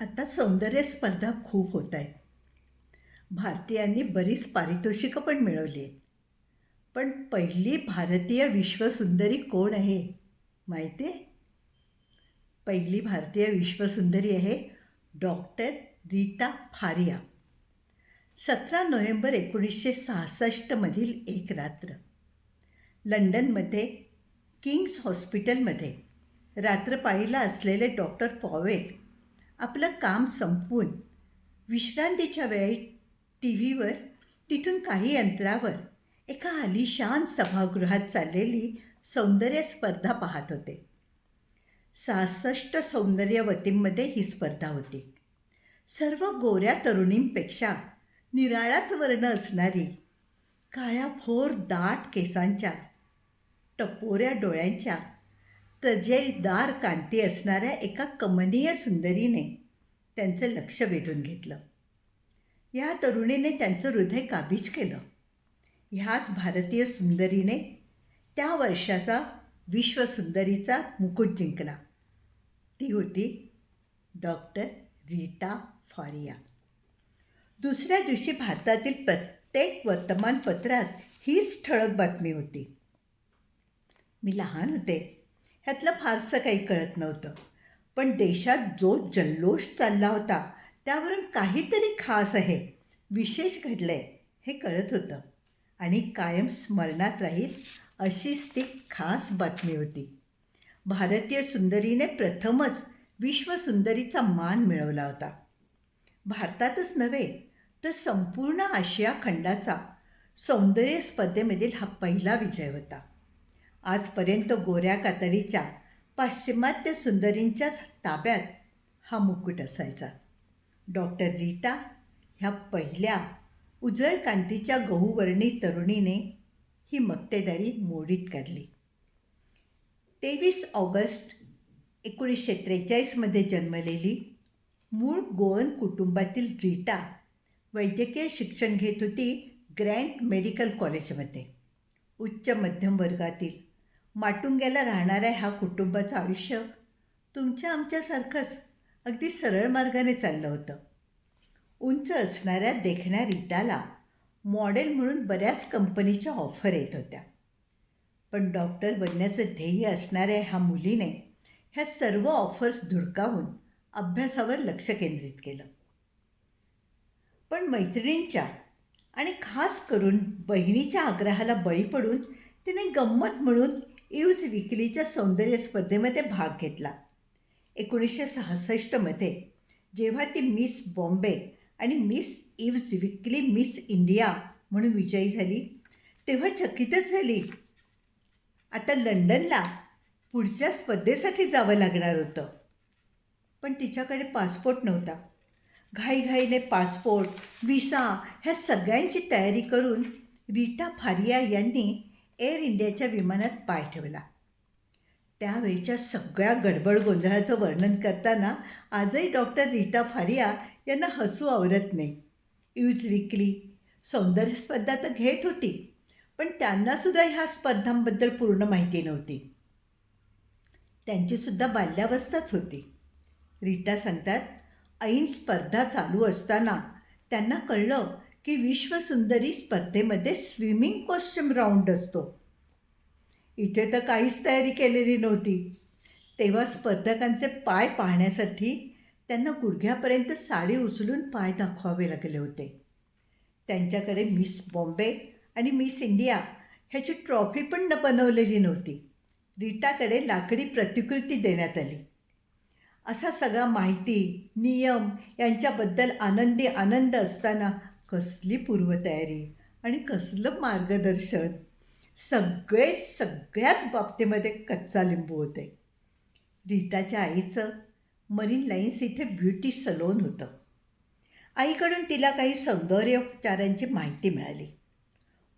आता सौंदर्य स्पर्धा खूप होत आहेत. भारतीयांनी बरीच पारितोषिकं पण मिळवली आहेत. पण पहिली भारतीय विश्वसुंदरी कोण आहे माहिती आहे पहिली भारतीय विश्वसुंदरी आहे डॉक्टर रीता फारिया. सतरा नोव्हेंबर एकोणीसशे सहासष्टमधील एक रात्र. लंडनमध्ये किंग्स हॉस्पिटलमध्ये रात्रपाळीला असलेले डॉक्टर पॉवेट आपलं काम संपवून विश्रांतीच्या वेळी टी व्हीवर तिथून काही अंतरावर एका आलिशान सभागृहात चाललेली सौंदर्य स्पर्धा पाहत होते. सहासष्ट सौंदर्यवतींमध्ये ही स्पर्धा होती. सर्व गोऱ्या तरुणींपेक्षा निराळाच वर्ण असणारी काळ्या फोर दाट केसांच्या टपोऱ्या डोळ्यांच्या तजेलदार कांती असणाऱ्या एका कमनीय सुंदरीने त्यांचं लक्ष वेधून घेतलं. या तरुणीने त्यांचं हृदय काबीज केलं. ह्याच भारतीय सुंदरीने त्या वर्षाचा विश्वसुंदरीचा मुकुट जिंकला. ती होती डॉक्टर रीटा फारिया. दुसऱ्या दिवशी भारतातील प्रत्येक वर्तमानपत्रात हीच ठळक बातमी होती. मी लहान होते ह्यातलं फारसं काही कळत नव्हतं. पण देशात जो जल्लोष चालला होता त्यावरून काहीतरी खास आहे विशेष घडलं आहे हे कळत होतं. आणि कायम स्मरणात राहील अशीच ती खास बातमी होती. भारतीय सुंदरीने प्रथमच विश्वसुंदरीचा मान मिळवला होता. भारतातच नव्हे तर संपूर्ण आशिया खंडाचा सौंदर्य स्पर्धेमधील हा पहिला विजय होता. आजपर्यंत गोऱ्या कातडीच्या पाश्चिमात्य सुंदरींच्याच ताब्यात हा मुकुट असायचा. डॉक्टर रीटा ह्या पहिल्या उजळ कांतीच्या गहूवर्णी तरुणीने ही मक्तेदारी मोडीत काढली. तेवीस ऑगस्ट एकोणीसशे त्रेचाळीसमध्ये जन्मलेली मूळ गोवन कुटुंबातील रीटा वैद्यकीय शिक्षण घेत होती ग्रँड मेडिकल कॉलेजमध्ये. उच्च मध्यम वर्गातील माटुंग्याला राहणाऱ्या ह्या कुटुंबाचं आयुष्य. तुमच्या आमच्यासारखंच अगदी सरळ मार्गाने चाललं होतं. उंच असणाऱ्या देखण्या रीटाला मॉडेल म्हणून बऱ्याच कंपनीच्या ऑफर येत होत्या. पण डॉक्टर बनण्याचं ध्येय असणाऱ्या ह्या मुलीने ह्या सर्व ऑफर्स धुडकावून अभ्यासावर लक्ष केंद्रित केलं. पण मैत्रिणींच्या आणि खास करून बहिणीच्या आग्रहाला बळी पडून तिने गंमत म्हणून इव्ज विकलीच्या सौंदर्य स्पर्धेमध्ये भाग घेतला. एकोणीसशे सहासष्टमध्ये जेव्हा ती मिस बॉम्बे आणि Miss Eve's Weekly Miss India म्हणून विजयी झाली तेव्हा चकितच झाली. आता लंडनला पुढच्या स्पर्धेसाठी जावं लागणार होतं. पण तिच्याकडे पासपोर्ट नव्हता. घाईघाईने पासपोर्ट विसा ह्या सगळ्यांची तयारी करून रीटा फारिया यांनी एअर इंडियाच्या विमानात पाय ठेवला. त्यावेळच्या सगळ्या गडबड गोंधळाचं वर्णन करताना आजही डॉक्टर रीटा फारिया यांना हसू आवरत नाही. Eve's Weekly. सौंदर्य स्पर्धा तर घेत होती पण त्यांनासुद्धा ह्या स्पर्धांबद्दल पूर्ण माहिती नव्हती. त्यांचीसुद्धा बाल्यावस्थाच होती. रीटा सांगतात ऐन स्पर्धा चालू असताना त्यांना कळलं की विश्वसुंदरी स्पर्धेमध्ये स्विमिंग कॉस्ट्युम राऊंड असतो. इथे तर काहीच तयारी केलेली नव्हती. तेव्हा स्पर्धकांचे पाय पाहण्यासाठी त्यांना गुडघ्यापर्यंत साडी उचलून पाय दाखवावे लागले होते. त्यांच्याकडे मिस बॉम्बे आणि मिस इंडिया ह्याची ट्रॉफी पण न बनवलेली नव्हती. रीटाकडे लाकडी प्रतिकृती देण्यात आली. असा सगळा माहिती नियम यांच्याबद्दल आनंदी आनंद असताना कसली पूर्वतयारी आणि कसलं मार्गदर्शन. सगळे सगळ्याच बाबतीमध्ये कच्चा लिंबू होते. रीताच्या आईचं मरीन लाईन्स इथे ब्युटी सलोन होतं. आईकडून तिला काही सौंदर्योपचारांची माहिती मिळाली.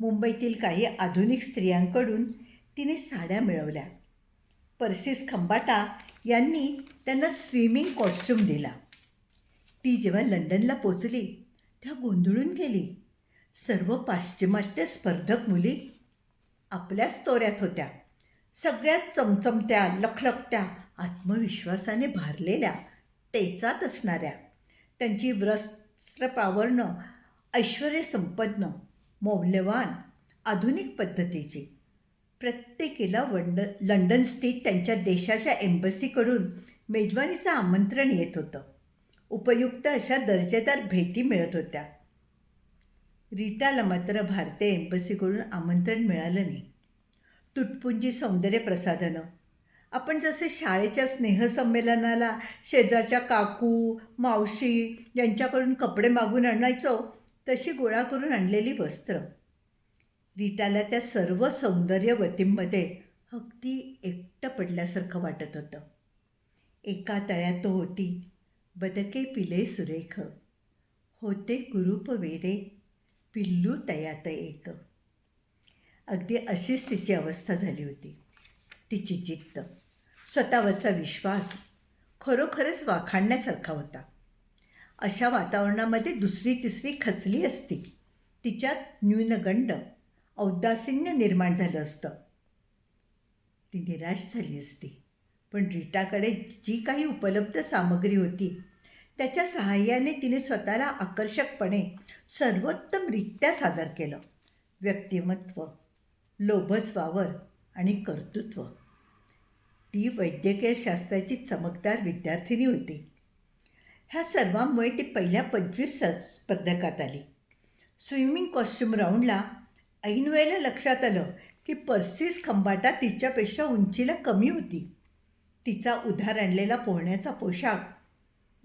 मुंबईतील काही आधुनिक स्त्रियांकडून तिने साड्या मिळवल्या. पर्सिस खंबाटा यांनी त्यांना स्विमिंग कॉस्ट्यूम दिला. ती जेव्हा लंडनला पोचली त्या गोंधळून गेली. सर्व पाश्चिमात्य स्पर्धक मुली आपल्याच तोऱ्यात होत्या. सगळ्यात चमचमत्या लखलखत्या आत्मविश्वासाने भारलेल्या टेचात असणाऱ्या. त्यांची वस्त्र पावरणं ऐश्वर संपन्न मौल्यवान आधुनिक पद्धतीची. प्रत्येकीला वंड लंडन स्थित त्यांच्या देशाच्या एम्बसीकडून मेजवानीचं आमंत्रण येत होतं. उपयुक्त अशा दर्जेदार भेटी मिळत होत्या. रीटाला मात्र भारतीय एम्बसीकडून आमंत्रण मिळालं नाही. तुटपुंजी सौंदर्य प्रसाधनं. आपण जसे शाळेच्या स्नेहसंमेलनाला शेजारच्या काकू मावशी यांच्याकडून कपडे मागून आणायचो तशी गोळा करून आणलेली वस्त्र. रीटाला त्या सर्व सौंदर्यवतींमध्ये अगदी एकटं पडल्यासारखं वाटत होतं. एका तळ्यात तो होती. बदके पिले सुरेख. होते कुरूप वेरे पिल्लू तयात एक. अगदी अशीच तिची अवस्था झाली होती. तिची जिद्द स्वतःवरचा विश्वास खरोखरच वाखाणण्यासारखा होता. अशा वातावरणामध्ये दुसरी तिसरी खचली असती. तिच्यात न्यूनगंड औदासिन्य निर्माण झालं असतं. ती निराश झाली असती. पण रीटाकडे जी काही उपलब्ध सामग्री होती त्याच्या सहाय्याने तिने स्वतःला आकर्षकपणे सर्वोत्तमरित्या सादर केलं. व्यक्तिमत्व लोभस्वावर आणि कर्तृत्व. ती वैद्यकीय शास्त्राची चमकदार विद्यार्थिनी होती. ह्या सर्वांमुळे ती पहिल्या पंचवीस स्पर्धकात आली. स्विमिंग कॉस्ट्युम राऊंडला ऐनवेळेला लक्षात आलं की पर्सिस खंबाटा तिच्यापेक्षा उंचीला कमी होती. तिचा उधार आणलेला पोहण्याचा पोशाख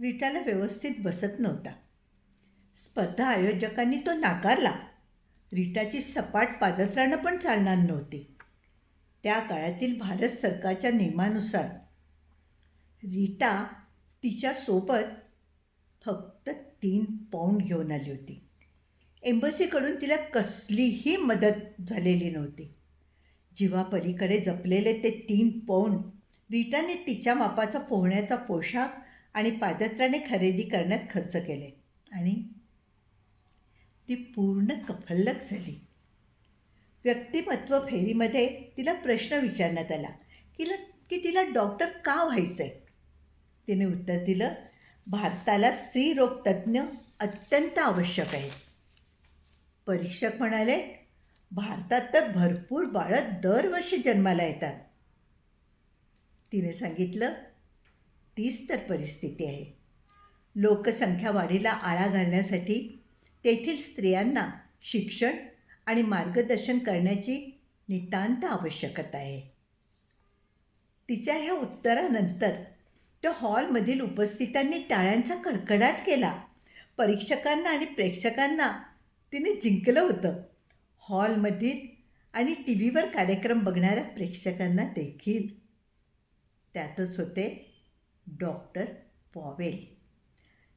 रिटाला व्यवस्थित बसत नव्हता. स्पर्धा आयोजकांनी तो नाकारला. रिटाची सपाट पादत्राणं पण चालणार नव्हती. त्या काळातील भारत सरकारच्या नियमानुसार रीटा तिच्यासोबत फक्त तीन पाऊंड घेऊन आली होती. एम्बसीकडून तिला कसलीही मदत झालेली नव्हती. जीवापलीकडे जपलेले ते तीन पौंड रीटाने तिच्या मापाचा पोहण्याचा पोशाख आणि पादत्राने खरेदी करण्यात खर्च केले. आणि ती पूर्ण कफल्लक झाली. व्यक्तिमत्व फेरीमध्ये तिला प्रश्न विचारण्यात आला. किला की तिला डॉक्टर का व्हायचं आहे तिने उत्तर दिलं भारताला स्त्रीरोग तज्ज्ञ अत्यंत आवश्यक आहे. परीक्षक म्हणाले भारतात तर भरपूर बाळं दरवर्षी जन्माला येतात. तिने सांगितलं तीच तर परिस्थिती आहे. लोकसंख्या वाढीला आळा घालण्यासाठी तेथील स्त्रियांना शिक्षण आणि मार्गदर्शन करण्याची नितांत आवश्यकता आहे. तिच्या ह्या उत्तरानंतर त्या हॉलमधील उपस्थितांनी टाळ्यांचा कडकडाट केला. परीक्षकांना आणि प्रेक्षकांना तिने जिंकलं होतं. हॉलमधील आणि टी व्हीवर कार्यक्रम बघणाऱ्या प्रेक्षकांना देखील. त्यातच होते डॉक्टर पॉवेल.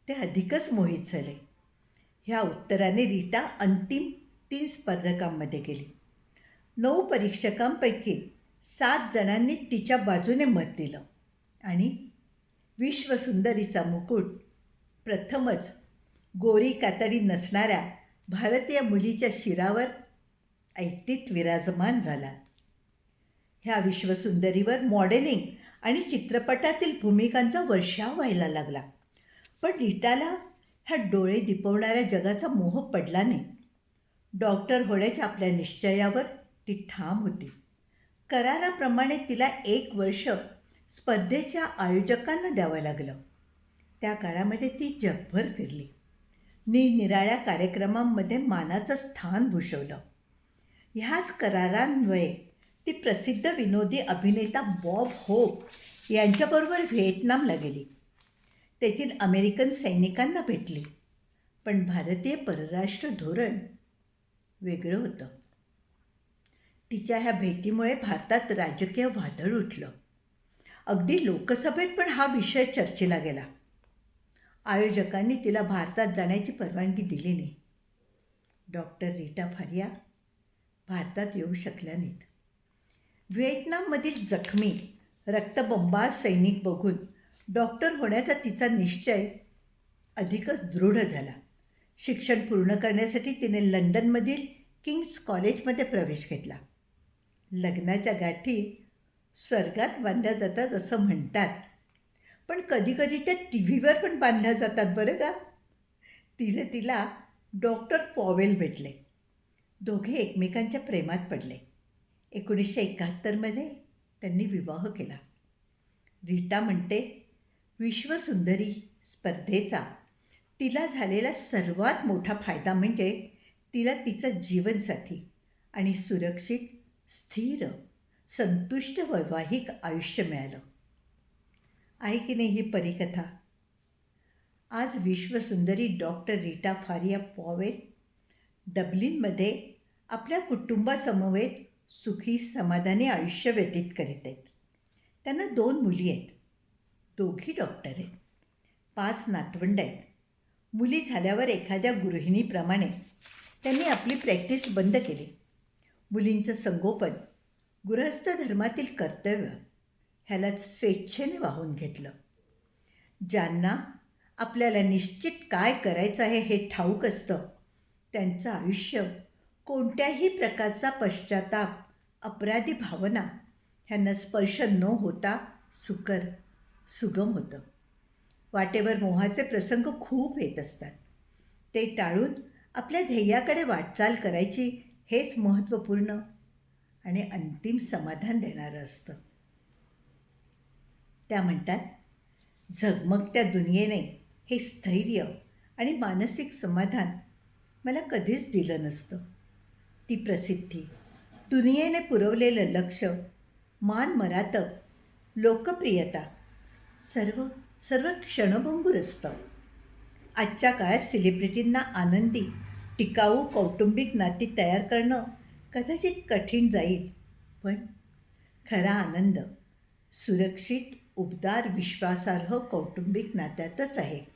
ते अधिकच मोहित झाले. ह्या उत्तराने रीटा अंतिम तीन स्पर्धकांमध्ये गेली. नऊ परीक्षकांपैकी सात जणांनी तिच्या बाजूने मत दिलं आणि विश्वसुंदरीचा मुकुट प्रथमच गोरी कातडी नसणाऱ्या भारतीय मुलीच्या शिरावर ऐटीत विराजमान झाला. ह्या विश्वसुंदरीवर मॉडेलिंग आणि चित्रपटातील भूमिकांचा वर्षाव व्हायला लागला. पण रीटाला ह्या डोळे दिपवणाऱ्या जगाचा मोह पडला नाही. डॉक्टर होण्याच्या आपल्या निश्चयावर ती ठाम होती. कराराप्रमाणे तिला एक वर्ष स्पर्धेच्या आयोजकांना द्यावं लागलं. त्या काळामध्ये ती जगभर फिरली. निरनिराळ्या कार्यक्रमांमध्ये मानाचं स्थान भूषवलं. ह्याच करारांद्वये ती प्रसिद्ध विनोदी अभिनेता बॉब होप यांच्याबरोबर व्हिएतनामला गेली. तेथील अमेरिकन सैनिकांना भेटली. पण भारतीय परराष्ट्र धोरण वेगळं होतं. तिच्या ह्या भेटीमुळे भारतात राजकीय वादळ उठलं. अगदी लोकसभेत पण हा विषय चर्चेला गेला. आयोजकांनी तिला भारतात जाण्याची परवानगी दिली नाही. डॉक्टर रीटा फारिया भारतात येऊ शकल्या नाहीत. व्हिएतनाममधील जखमी रक्तबंबा सैनिक बघून डॉक्टर होण्याचा तिचा निश्चय अधिकच दृढ झाला. शिक्षण पूर्ण करण्यासाठी तिने लंडनमधील किंग्स कॉलेजमध्ये प्रवेश घेतला. लग्नाच्या गाठी स्वर्गात बांधल्या जातात असं म्हणतात. पण कधीकधी त्या टी व्हीवर पण बांधल्या जातात बरं का? तिने तिला डॉक्टर पॉवेल भेटले. दोघे एकमेकांच्या प्रेमात पडले. एकोणीसशे एकाहत्तरमध्ये त्यांनी विवाह केला. रीटा म्हणते विश्वसुंदरी स्पर्धेचा तिला झालेला सर्वात मोठा फायदा म्हणजे तिला तिचं जीवनसाथी आणि सुरक्षित स्थिर संतुष्ट वैवाहिक आयुष्य मिळालं. आहे की नाही ही परिकथा? आज विश्वसुंदरी डॉक्टर रीटा फारिया पॉवेल डब्लिनमध्ये आपल्या कुटुंबासमवेत सुखी समाधानी आयुष्य व्यतीत करीत आहेत. त्यांना दोन मुली आहेत. दोघी डॉक्टर आहेत. पाच नातवंड आहेत. मुली झाल्यावर एखाद्या गृहिणीप्रमाणे त्यांनी आपली प्रॅक्टिस बंद केली. मुलींचं संगोपन गृहस्थ धर्मातील कर्तव्य ह्यालाच स्वेच्छेने वाहून घेतलं. ज्यांना आपल्याला निश्चित काय करायचं आहे हे ठाऊक असतं त्यांचं आयुष्य कोणत्याही प्रकारचा पश्चाताप अपराधी भावना ह्यांना स्पर्श न होता सुकर सुगम होतं. वाटेवर मोहाचे प्रसंग खूप येत असतात. ते टाळून आपल्या ध्येयाकडे वाटचाल करायची हेच महत्त्वपूर्ण आणि अंतिम समाधान देणारं असतं. त्या म्हणतात झगमगत्या दुनियेने हे स्थैर्य आणि मानसिक समाधान मला कधीच दिलं नसतं. ती प्रसिद्धी. दुनियेने पुरवलेलं लक्ष मान मरातब लोकप्रियता सर्व सर्व क्षणभंगूर असतं. आजच्या काळात सेलिब्रिटींना आनंदी टिकाऊ कौटुंबिक नाती तयार करणं कदाचित कठीण जाईल पण खरा आनंद सुरक्षित उबदार विश्वासार्ह कौटुंबिक नात्यातच आहे.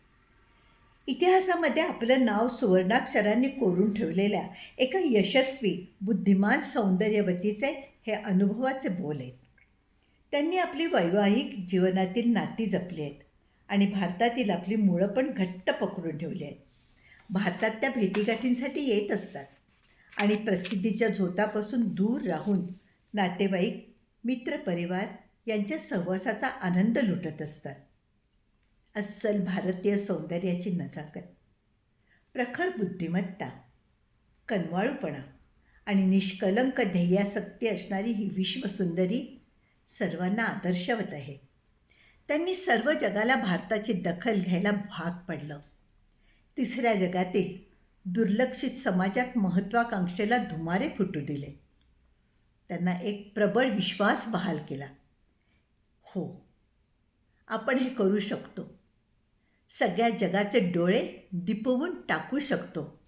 इतिहासामध्ये आपलं नाव सुवर्णाक्षरांनी कोरून ठेवलेल्या एका यशस्वी बुद्धिमान सौंदर्यवतीचे हे अनुभवाचे बोल आहेत. त्यांनी आपली वैवाहिक जीवनातील नाती जपली आहेत आणि भारतातील आपली मुळं पण घट्ट पकडून ठेवली आहेत. भारतात त्या भेटीगाठींसाठी येत असतात आणि प्रसिद्धीच्या झोतापासून दूर राहून नातेवाईक मित्रपरिवार यांच्या सहवासाचा आनंद लुटत असतात. अस्सल भारतीय सौंदर्याची नजाकत प्रखर बुद्धिमत्ता कनवाळूपणा आणि निष्कलंक ध्येयासक्ती असणारी ही विश्वसुंदरी सर्वांना आदर्शवत आहे. त्यांनी सर्व जगाला भारताची दखल घ्यायला भाग पडलं. तिसऱ्या जगातील दुर्लक्षित समाजात महत्त्वाकांक्षेला धुमारे फुटू दिले. त्यांना एक प्रबळ विश्वास बहाल केला. हो आपण हे करू शकतो. सगळ्या जगाचे डोळे दिपवून टाकू शकतो.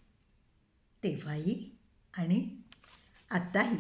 तेव्हाही आणि आताही.